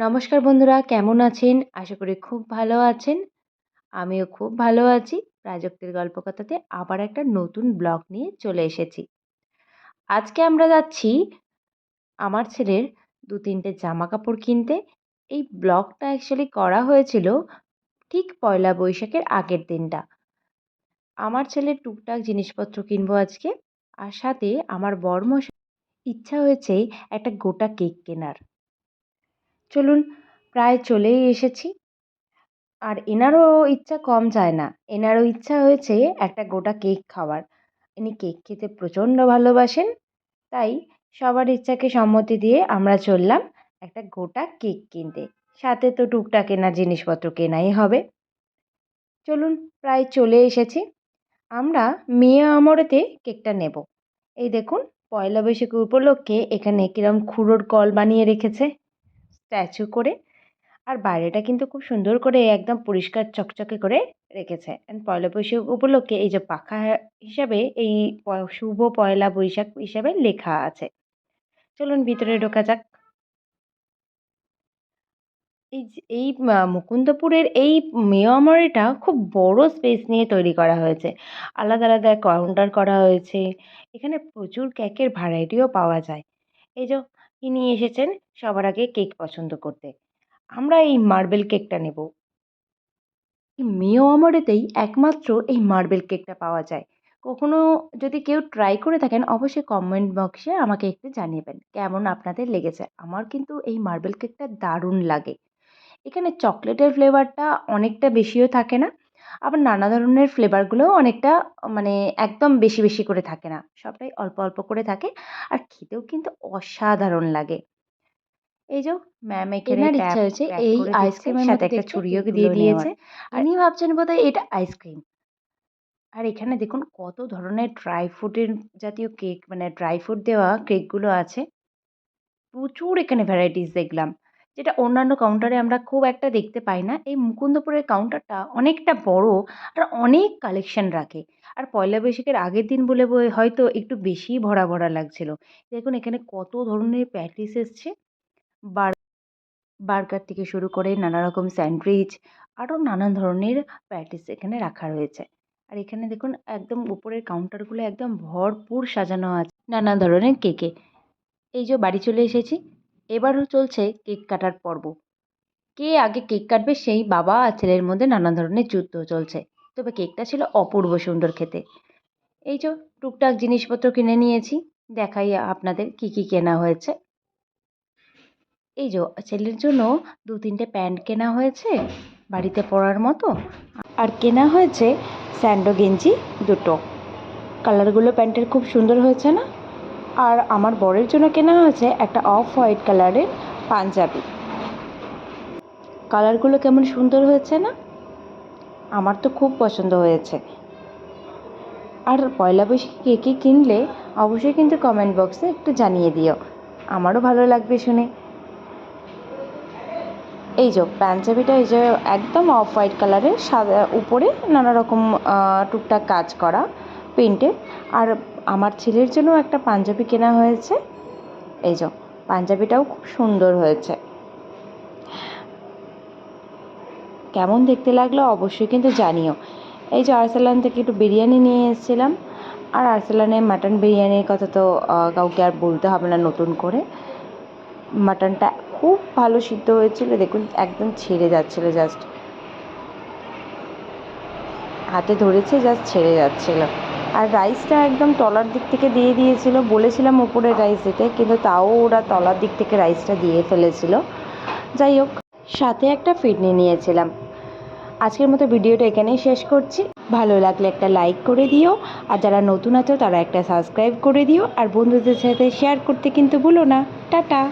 নমস্কার বন্ধুরা, কেমন আছেন? আশা করি খুব ভালো আছেন। আমিও খুব ভালো আছি। প্রাজক্তির গল্পকথাতে আবার একটা নতুন ব্লগ নিয়ে চলে এসেছি। আজকে আমরা যাচ্ছি আমার ছেলের দু তিনটে জামা কাপড় কিনতে। এই ব্লগটা অ্যাকচুয়ালি করা হয়েছিল ঠিক পয়লা বৈশাখের আগের দিনটা। আমার ছেলের টুকটাক জিনিসপত্র কিনবো আজকে। আর সাথে আমার বরমশাই, ইচ্ছা হয়েছে একটা গোটা কেক কেনার। চলুন, প্রায় চলেই এসেছি। আর এনারও ইচ্ছা কম যায় না। এনারও ইচ্ছা হয়েছে একটা গোটা কেক খাওয়ার। ইনি কেক খেতে প্রচণ্ড ভালোবাসেন, তাই সবার ইচ্ছাকে সম্মতি দিয়ে আমরা চললাম একটা গোটা কেক কিনতে। সাথে তো টুকটাক কেনার জিনিসপত্র কেনাই হবে। চলুন, প্রায় চলে এসেছি। আমরা মেয়ে আমরেতে কেকটা নেব। এই দেখুন, পয়লা বৈশাখ উপলক্ষে এখানে কিরম খুঁড়োর কল বানিয়ে রেখেছে। স্ট্যাচু করে আর বাইরেটা কিন্তু খুব সুন্দর করে একদম পরিষ্কার চকচকে করে রেখেছে। অ্যান্ড পয়লা বৈশাখ উপলক্ষে এই যে পাখা হিসাবে এই শুভ পয়লা বৈশাখ হিসাবে লেখা আছে। চলুন ভিতরে ঢোকা যাক। এই এই মুকুন্দপুরের এই মেয়মরিটা খুব বড় স্পেস নিয়ে তৈরি করা হয়েছে। আলাদা আলাদা কাউন্টার করা হয়েছে। এখানে প্রচুর কেকের ভ্যারাইটিও পাওয়া যায়। এই যে ইনি এসেছেন? সবার আগে কেক পছন্দ করতে। আমরা এই মার্বেল কেকটা নেব। মেয় আমরেতেই একমাত্র এই মার্বেল কেকটা পাওয়া যায়। কখনো যদি কেউ ট্রাই করে থাকেন, অবশ্যই কমেন্ট বক্সে আমাকে একটু জানিয়েবেন, কেমন আপনাদের লেগেছে? আমার কিন্তু এই মার্বেল কেকটা দারুণ লাগে। এখানে চকলেটের ফ্লেভারটা অনেকটা বেশিও থাকে না আবার নানা ধরনের ফ্লেভারগুলোও অনেকটা মানে একদম বেশি বেশি করে থাকে না। সবটাই অল্প অল্প করে থাকে আর খেতেও কিন্তু অসাধারণ লাগে। এই যে ম্যাম এখানে ইচ্ছা হয়েছে এই আইসক্রিমের সাথে একটা ছুরিও দিয়ে দিয়েছে। আর ইনি ভাবছেন বোধহয় এটা আইসক্রিম আর এখানে দেখুন কত ধরনের ড্রাই ফ্রুটের জাতীয় কেক মানে ড্রাই ফ্রুট দেওয়া কেকগুলো আছে। প্রচুর এখানে ভ্যারাইটিস দেখলাম। যেটা অন্যান্য কাউন্টারে আমরা খুব একটা দেখতে পাই না, এই মুকুন্দপুরের কাউন্টারটা অনেকটা বড় আর অনেক কালেকশন রাখে। আর পয়লা বৈশাখের আগের দিন বলে হয়তো একটু বেশিই ভরা ভরা লাগছিল। দেখুন এখানে কত ধরনের প্যাটিস এসছে। বার, বার্গার থেকে শুরু করে নানা রকম স্যান্ডউইচ আরও নানান ধরনের প্যাটিস এখানে রাখা রয়েছে। আর এখানে দেখুন একদম উপরের কাউন্টারগুলো একদম ভরপুর সাজানো আছে, নানা ধরনের কেকে এই যে বাড়ি চলে এসেছি। এবারও চলছে কেক কাটার পর্ব। কে আগে কেক কাটবে সেই বাবা আর ছেলের মধ্যে নানা ধরনের যুদ্ধ চলছে। তবে কেকটা ছিল অপূর্ব সুন্দর খেতে। এই যে টুকটাক জিনিসপত্র কিনে নিয়েছি, দেখাই আপনাদের কি কি কেনা হয়েছে। এই যে ছেলের জন্য দু তিনটে প্যান্ট কেনা হয়েছে, বাড়িতে পরার মতো। আর কেনা হয়েছে স্যান্ডো গেঞ্জি দুটো। কালারগুলো প্যান্টের খুব সুন্দর হয়েছে না? আর আমার বরের জন্য কেনা হয়েছে একটা অফ হোয়াইট কালারের পাঞ্জাবি। কালারগুলো কেমন সুন্দর হয়েছে না? আমার তো খুব পছন্দ হয়েছে। আর পয়লা বৈশাখে কে কী কিনলে অবশ্যই কিন্তু কমেন্ট বক্সে একটু জানিয়ে দিও। আমারও ভালো লাগবে শুনে। এই যে পাঞ্জাবিটা, এই যে একদম অফ হোয়াইট কালারের, সাদা উপরে নানা রকম টুকটাক কাজ করা। প্রিন্টে। আর আমার ছেলের জন্য একটা পাঞ্জাবি কেনা হয়েছে। এই যে, পাঞ্জাবিটাও খুব সুন্দর হয়েছে। কেমন দেখতে লাগল অবশ্যই কিন্তু জানিও। এই যে আর্সেলান থেকে একটু বিরিয়ানি নিয়ে এসেছিলাম। আর আর্সেলানে মাটন বিরিয়ানির কথা তো কাউকে আর বলতে হবে না নতুন করে। মাটনটা খুব ভালো সিদ্ধ হয়েছিল। দেখুন, একদম ছেড়ে যাচ্ছিল জাস্ট। হাতে ধরেছে, জাস্ট ছেড়ে যাচ্ছিল। আর রাইসটা একদম তলার দিক থেকে দিয়ে দিয়েছিল। বলেছিলাম উপরে রাইস দিতে, কিন্তু তাও ওরা তলার দিক থেকে রাইসটা দিয়ে ফেলেছিল। যাই হোক, সাথে একটা ফিডনি নিয়েছিলাম। আজকের মতো ভিডিওটা এখানেই শেষ করছি। ভালো লাগলে একটা লাইক করে দিও, আর যারা নতুন আছো তারা একটা সাবস্ক্রাইব করে দিও, আর বন্ধুদের সাথে শেয়ার করতে কিন্তু ভুলো না। টাটা!